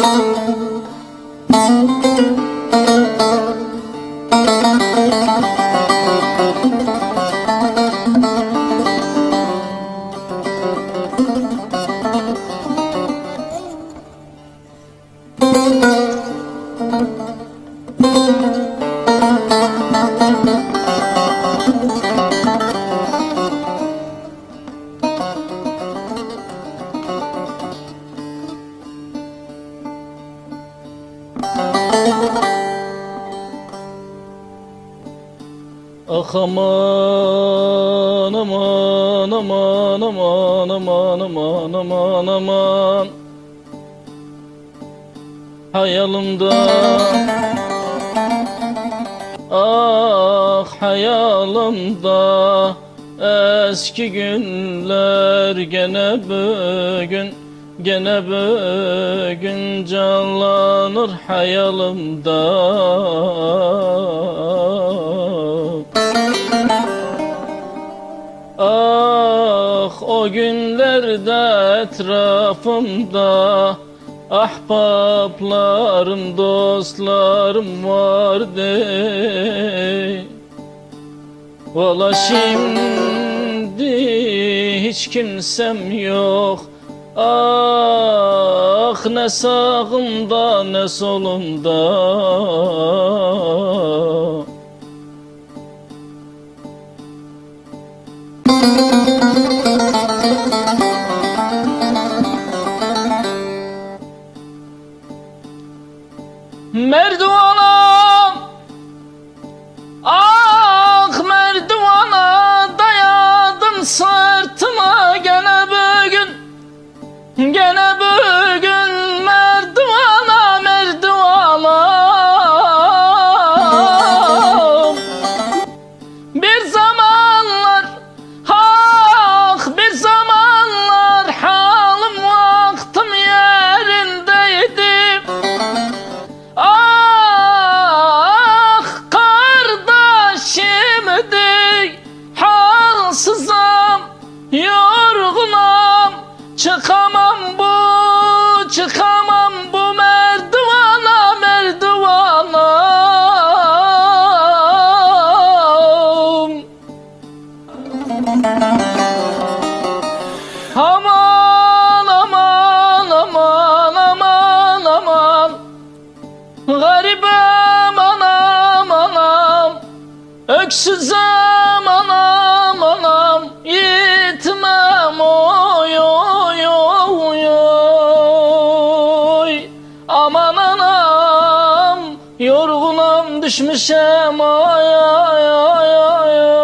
Música Ah aman aman aman aman aman aman aman aman. Hayalimda Ah hayalimda Eski günler gene bugün Gene bugün canlanır hayalimda o günlerde etrafımda Ahbaplarım, dostlarım vardı. Valla şimdi hiç kimsem yok. Ah ne sağımda ne solumda मर दो Öksüzüm anam anam Yitmem oy oy oy oy. Aman anam Yorgunum düşmüşem ay ay ay ay